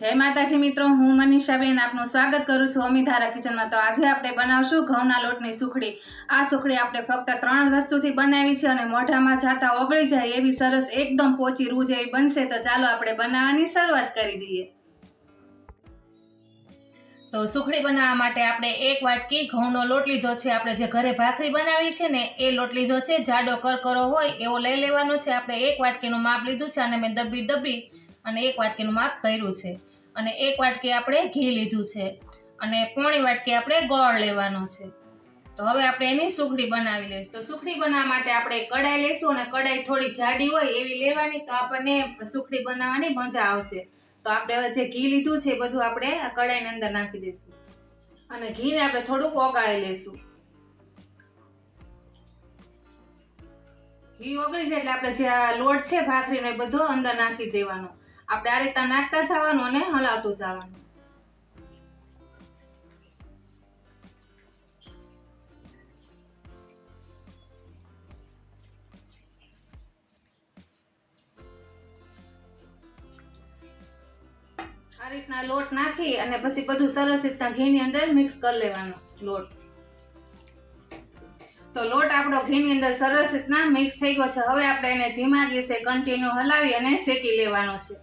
જય માતાજી મિત્રો, હું મનીષાબેન આપનું સ્વાગત કરું છું અમિધારા કિચનમાં. તો આજે આપણે બનાવશું ઘઉંના લોટની સુખડી. આ સુખડી આપણે ફક્ત ત્રણ વસ્તુથી બનાવી છે અને મોઢામાં જાતા ઓગળી જાય એવી સરસ એકદમ પોચી રૂ જેવી બનશે. તો ચાલો આપણે બનાવવાની શરૂઆત કરી દઈએ. તો સુખડી બનાવવા માટે આપણે એક વાટકી ઘઉંનો લોટ લીધો છે. આપણે જે ઘરે ભાખરી બનાવી છે ને, એ લોટ લીધો છે. જાડો કરકરો હોય એવો લઈ લેવાનો છે. આપણે એક વાટકીનું માપ લીધું છે અને મેં દબી દબી અને એક વાટકીનું માપ કર્યું છે. અને એક વાટકી આપણે ઘી લીધું છે. અને પોણી વાટકી આપણે ગોળ લેવાનો છે. તો હવે આપણે એની સુખડી બનાવી લઈશું. સુખડી બનાવવા માટે આપણે કડાઈ લઈશું અને કડાઈ થોડી જાડી હોય એવી લેવાની તો આપણને સુખડી બનાવવાની મજા આવશે. તો આપણે હવે જે ઘી લીધું છે એ બધું આપણે કડાઈની અંદર નાખી દઈશું. અને ઘીને આપણે થોડુંક ઓગાળી લઈશું. ઘી ઓગળી જાય એટલે આપણે જે આ લોટ છે ભાખરીનો એ બધો અંદર નાખી દેવાનો. આપણે આ રીતના નાખતા જવાનું અને હલાવતું જવાનું. આ રીતના લોટ નાખી અને પછી બધું સરસ રીતના ઘીની અંદર મિક્સ કરી લેવાનો લોટ. તો લોટ આપણો ઘીની અંદર સરસ રીતના મિક્સ થઈ ગયો છે. હવે આપણે એને ધીમા ગેસે કન્ટિન્યુ હલાવી અને શેકી લેવાનો છે.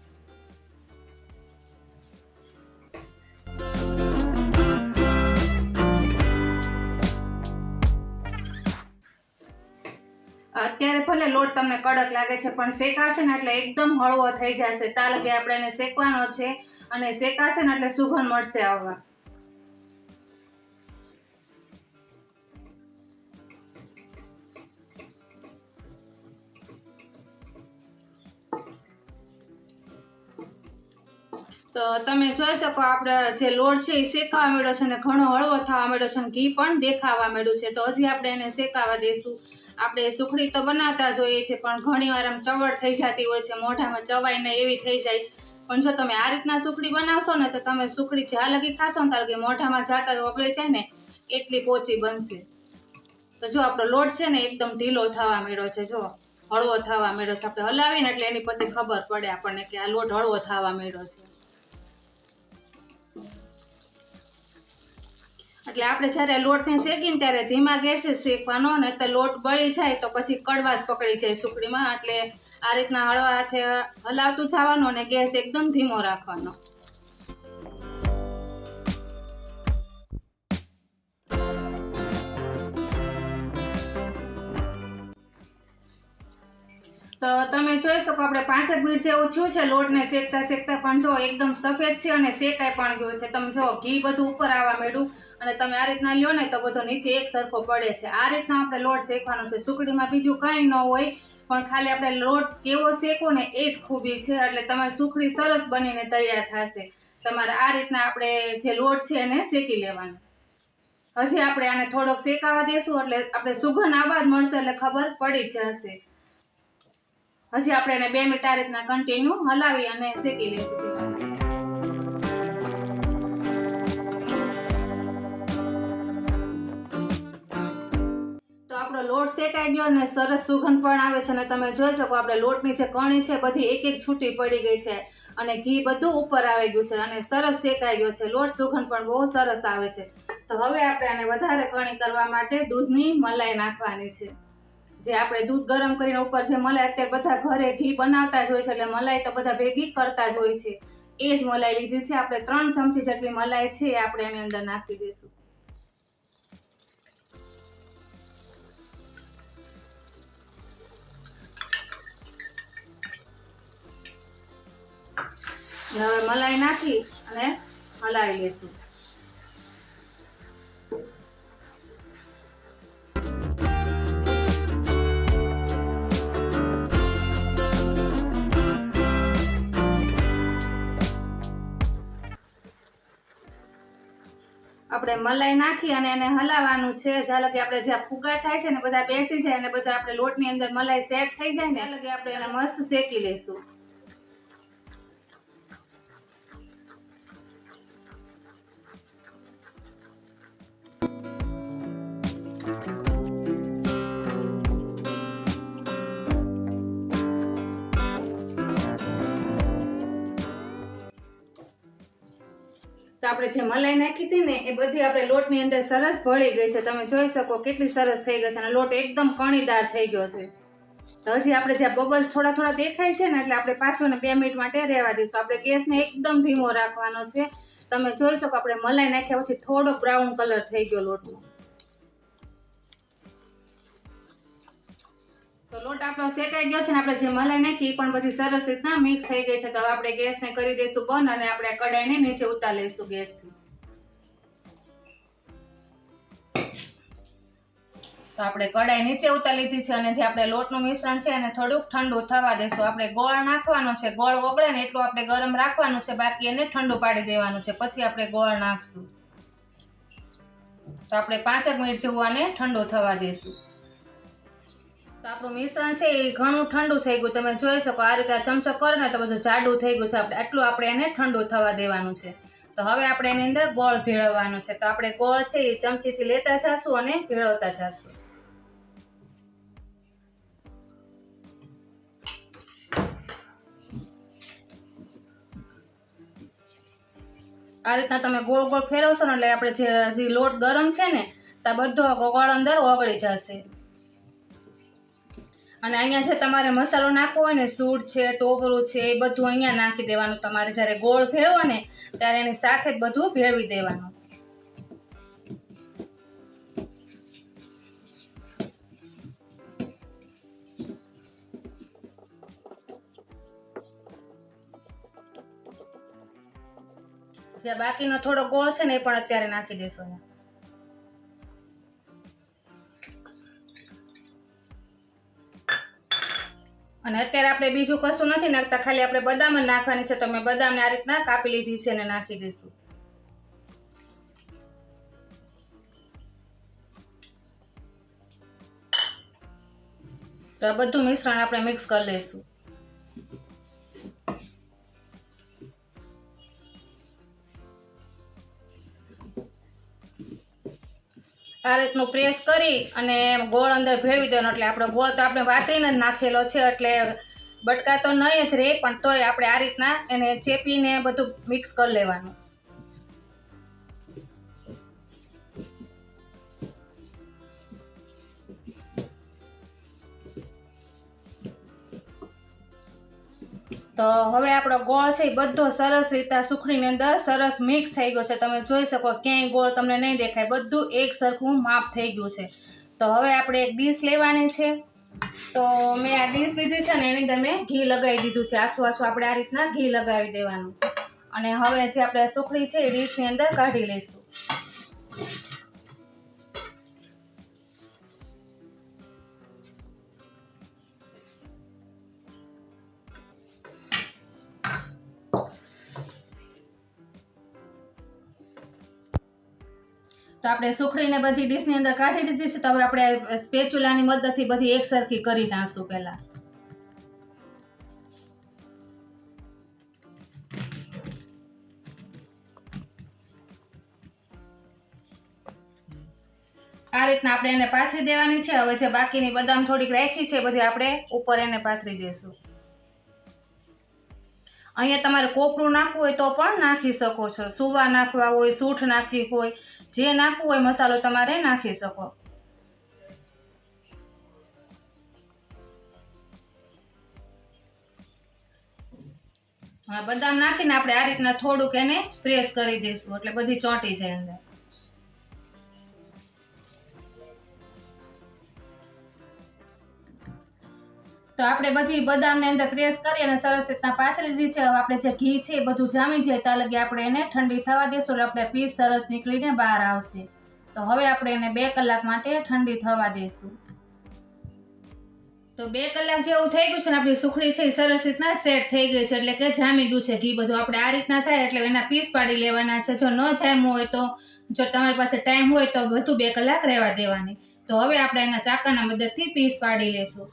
અત્યારે ભલે લોટ તમને કડક લાગે છે, પણ શેકાશે ને એટલે એકદમ હળવો થઈ જશે. તાલ કે આપણે એને શેકવાનો છે અને શેકાશે ને એટલે સુગંધ મળશે આવવા. તો તમે જોઈ શકો આપણે જે લોટ છે એ શેકાવા મળ્યો છે અને ઘણો હળવો થવા માંડ્યો છે અને ઘી પણ દેખાવા મળ્યું છે. તો હજી આપણે એને શેકાવા દઈશું આપણે સુખડી તો બનાવતા જ હોઈએ છીએ, પણ ઘણી વાર આમ ચવડ થઈ જતી હોય છે, મોઢામાં ચવાય ને એવી થઈ જાય. પણ જો તમે આ રીતના સુખડી બનાવશો ને, તો તમે સુખડી જ્યાં લગી ખાશો ને ત્યારે કે મોઢામાં જાતા જ છે ને, એટલી પોચી બનશે. તો જો આપણો લોટ છે ને, એકદમ ઢીલો થવા મળ્યો છે, જો. હળવો થવા મળ્યો છે. આપણે હલાવીને એટલે એની પરથી ખબર પડે આપણને કે આ લોટ હળવો થવા મળ્યો છે. એટલે આપણે જ્યારે લોટને શેકીને ત્યારે ધીમા ગેસે શેકવાનો ને તો લોટ બળી જાય તો પછી કડવાશ પકડી જાય સુખડીમાં. એટલે આ રીતના હળવા હાથે હલાવતું જવાનું અને ગેસ એકદમ ધીમો રાખવાનો. તો તમે જોઈ શકો, આપણે પાંચેક મિનિટ જેવું થયું છે, લોટને શેકતા શેકતા પણ જો એકદમ સફેદ છે અને શેકાઈ પણ ગયો છે. તમે જો ઘી બધું ઉપર આવવા માંડ્યું અને તમે આ રીતના લ્યો ને તો બધો નીચે એક સરખો પડે છે. આ રીતના આપણે લોટ શેકવાનો છે. સુકડીમાં બીજું કાંઈ ન હોય, પણ ખાલી આપણે લોટ કેવો શેકો ને એ જ ખૂબી છે. એટલે તમારી સુખડી સરસ બનીને તૈયાર થશે. તમારે આ રીતના આપણે જે લોટ છે એને શેકી લેવાનો. હજી આપણે આને થોડોક શેકાવા દેશું, એટલે આપણે સુગંધ આવાજ મળશે એટલે ખબર પડી જ જશે. હજી આપણે એને બે મિનિટ આ રીતના કન્ટિન્યુ હલાવી અને શેકી લઈશું લોટ શેકાઈ ગયો અને સરસ સુગંધ પણ આવે છે અને તમે જોઈ શકો આપણે લોટની જે કણી છે બધી એક એક છૂટી પડી ગઈ છે અને ઘી બધું ઉપર આવી ગયું છે અને સરસ શેકાઈ ગયો છે. લોટ સુગંધ પણ બહુ સરસ આવે છે. તો હવે આપણે આને વધારે કણી કરવા માટે દૂધની મલાઈ નાખવાની છે. જે આપણે દૂધ ગરમ કરીને ઉપર જે મલાઈ અત્યારે બધા ઘરે ઘી બનાવતા જ હોય છે, એટલે મલાઈ તો બધા ભેગી કરતા જ હોય છે. એ જ મલાઈ લીધી છે, આપણે ત્રણ ચમચી જેટલી મલાઈ છે આપણે એની અંદર નાખી દઈશું. હવે મલાઈ નાખી અને હલાવી લઈશું. આપણે મલાઈ નાખી અને એને હલાવવાનું છે. જ્યાં લગી આપણે જ્યાં ફુગા થાય છે ને બધા બેસી જાય અને બધા આપણે લોટની અંદર મલાઈ સેટ થઈ જાય ને લગી આપણે એને મસ્ત શેકી લઈશું. આપણે જે મલાઈ નાખી હતી ને, એ બધી આપણે લોટની અંદર સરસ ભળી ગઈ છે. તમે જોઈ શકો કેટલી સરસ થઈ ગઈ છે અને લોટ એકદમ કણીદાર થઈ ગયો છે. હજી આપણે જ્યાં બબલ્સ થોડા થોડા દેખાય છે ને, એટલે આપણે પાછું ને બે મિનિટ માટે રહેવા દઈશું. આપણે ગેસને એકદમ ધીમો રાખવાનો છે. તમે જોઈ શકો, આપણે મલાઈ નાખ્યા પછી થોડો બ્રાઉન કલર થઈ ગયો લોટનો. તો લોટ આપણો શેકાઈ ગયો છે ને આપણે જે મલાઈ નાખી પણ બધી સરસ રીતના મિક્સ થઈ ગઈ છે. તો હવે આપણે ગેસને કરી દઈશું બંધ અને આપણે કડાઈને નીચે ઉતાર લઈશું ગેસથી. તો આપણે કડાઈ નીચે ઉતાર લીધી છે અને જે આપણે લોટનું મિશ્રણ છે એને થોડુંક ઠંડુ થવા દેશું આપણે ગોળ નાખવાનો છે, ગોળ ઓગળે ને એટલું આપણે ગરમ રાખવાનું છે, બાકી એને ઠંડુ પાડી દેવાનું છે. પછી આપણે ગોળ નાખશું. તો આપણે પાંચક મિનિટ જેવું આને ઠંડુ થવા દઈશું. તો આપણું મિશ્રણ છે એ ઘણું ઠંડુ થઈ ગયું. તમે જોઈ શકો આ રીતે ચમચો કરો ને તો બધું જાડું થઈ ગયું છે. આપણે આટલું આપણે એને ઠંડુ થવા દેવાનું છે. તો હવે આપણે એની અંદર ગોળ ભેળવવાનું છે. તો આપણે ગોળ છે એ ચમચીથી લેતા જશું અને ભેળવતા જશું. આ રીતના તમે ગોળ ગોળ ફેરવશો ને એટલે આપણે જે લોટ ગરમ છે ને, તો આ બધો ગોળ અંદર ઓગળી જશે. અને અહીંયા જે તમારે મસાલો નાખવો હોય ને, સૂટ છે, ટોપરું છે, એ બધું અહીંયા નાખી દેવાનું. તમારે જ્યારે ગોળ ભેળવો ને, ત્યારે એની સાથે જ બધું ભેળવી દેવાનું. જે બાકીનો થોડો ગોળ છે ને, એ પણ અત્યારે નાખી દેશો અહીંયા. અને અત્યારે આપણે બીજું કશું નથી નાખતા, ખાલી આપણે બદામ નાખવાની છે. તો મેં બદામને આ રીતના કાપી લીધી છે અને નાખી દઈશું. તો બધું મિશ્રણ આપણે મિક્સ કરી લઈશું. આ રીતનું પ્રેસ કરી અને ગોળ અંદર ભેળવી દેવાનો. એટલે આપણો ગોળ તો આપણે વાતરીને જ નાખેલો છે, એટલે બટકા તો નહીં જ રહે પણ તોય આપણે આ રીતના એને ચેપીને બધું મિક્સ કરી લેવાનું. તો હવે આપણો ગોળ છે એ બધો સરસ રીતે સુખડીની અંદર સરસ મિક્સ થઈ ગયો છે. તમે જોઈ શકો ક્યાંય ગોળ તમને નહીં દેખાય. બધું એક સરખું માપ થઈ ગયું છે. તો હવે આપણે એક ડીશ લેવાની છે. તો મેં આ ડીશ લીધી છે ને એની અંદર મેં ઘી લગાવી દીધું છે. આછું આછું આપણે આ રીતના ઘી લગાવી દેવાનું. અને હવે જે આપણે સુખડી છે એ ડીશની અંદર કાઢી લઈશું. આપણે સુખડીને બધી ડીશની અંદર કાઢી દીધી છે, તો હવે આપણે સ્પેચ્યુલાની મદદથી બધી એક સરખી કરી નાખશું પહેલાં. આ રીતના આપણે એને પાથરી દેવાની છે, હવે જે બાકીની બદામ થોડીક રાખી છે બધી આપણે ઉપર એને પાથરી દઈશું અહીંયા તમારે કોપરું નાખવું હોય તો પણ નાખી શકો છો, સુવા નાખવા હોય, સૂઠ નાખવી હોય જે નાખવું હોય મસાલો તમારે નાખી શકો. બદામ નાખીને આપણે આ રીતના થોડુંક એને પ્રેસ કરી દઈશું, એટલે બધી ચોંટી છે અંદર. તો આપણે બધી બદામને અંદર પ્રેસ કરી અને સરસ રીતના પાથરી દીધી છે. હવે આપણે જે ઘી છે એ બધું જામી જાય ત્યાં લગી આપણે એને ઠંડી થવા દઈશું એટલે આપણે પીસ સરસ નીકળીને બહાર આવશે. તો હવે આપણે એને બે કલાક માટે ઠંડી થવા દઈશું તો બે કલાક જેવું થઈ ગયું છે ને આપણી સુખડી છે એ સરસ રીતના સેટ થઈ ગઈ છે એટલે કે જામી ગયું છે ઘી બધું. આપણે આ રીતના થાય એટલે એના પીસ પાડી લેવાના છે. જો ન જામ્યું હોય તો, જો તમારી પાસે ટાઈમ હોય તો વધુ બે કલાક રહેવા દેવાની. તો હવે આપણે એના ચાકાના મદદથી પીસ પાડી લેશું.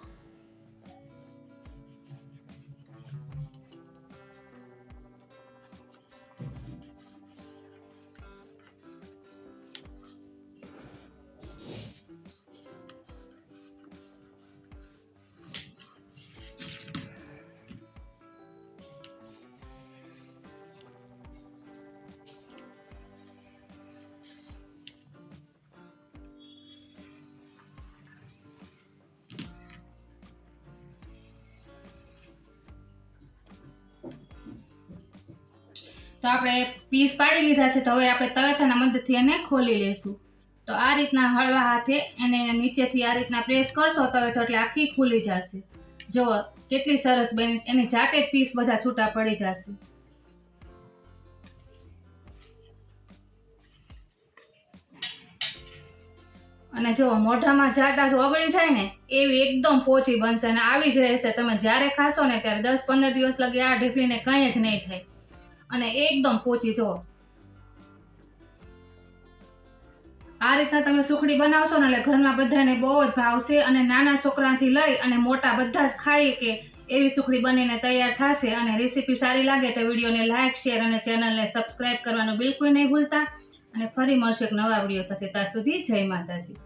તો આપણે પીસ પાડી લીધા છે તો હવે આપણે તવેથાના મદદથી એને ખોલી લેશું. તો આ રીતના હળવા હાથે એને નીચેથી આ રીતના પ્રેસ કરશો તવેથો એટલે આખી ખુલી જશે. જો કેટલી સરસ બની એની જાતે જ પીસ બધા છૂટા પડી જશે. અને જો મોઢામાં જાતા જો ઓગળી જાય ને, એવી એકદમ પોચી બનશે અને આવી જ રહેશે. તમે જ્યારે ખાશો ને ત્યારે દસ પંદર દિવસ લગી આ ઢીકળીને કંઈ જ નહીં થાય. અને એકદમ પોચી જો. આ રીતના તમે સુખડી બનાવશો ને એટલે ઘરમાં બધાને બહુ જ ભાવશે અને નાના છોકરાથી લઈ અને મોટા બધા જ ખાઈ કે એવી સુખડી બનીને તૈયાર થશે અને રેસીપી સારી લાગે તો વિડીયોને લાઇક શેર અને ચેનલને સબસ્ક્રાઈબ કરવાનું બિલકુલ નહીં ભૂલતા. અને ફરી મળશે એક નવા વીડિયો સાથે. ત્યાં સુધી જય માતાજી.